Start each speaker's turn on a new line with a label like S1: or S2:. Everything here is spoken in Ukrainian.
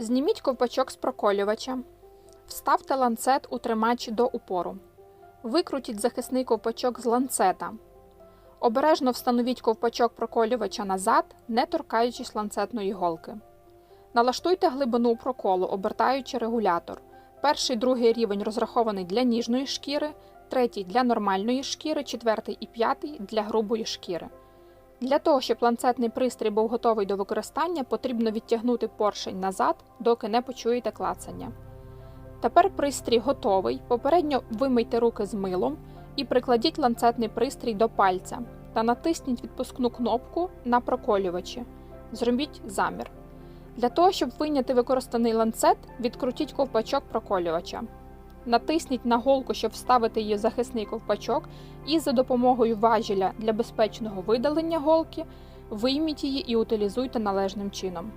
S1: Зніміть ковпачок з проколювача. Вставте ланцет у тримач до упору. Викрутіть захисний ковпачок з ланцета. Обережно встановіть ковпачок проколювача назад, не торкаючись ланцетної голки. Налаштуйте глибину проколу, обертаючи регулятор. Перший другий рівень розрахований для ніжної шкіри, третій для нормальної шкіри, четвертий і п'ятий для грубої шкіри. Для того, щоб ланцетний пристрій був готовий до використання, потрібно відтягнути поршень назад, доки не почуєте клацання. Тепер пристрій готовий. Попередньо вимийте руки з милом і прикладіть ланцетний пристрій до пальця та натисніть відпускну кнопку на проколювачі. Зробіть замір. Для того, щоб вийняти використаний ланцет, відкрутіть ковпачок проколювача. Натисніть на голку, щоб вставити її в захисний ковпачок, і за допомогою важеля для безпечного видалення голки вийміть її і утилізуйте належним чином.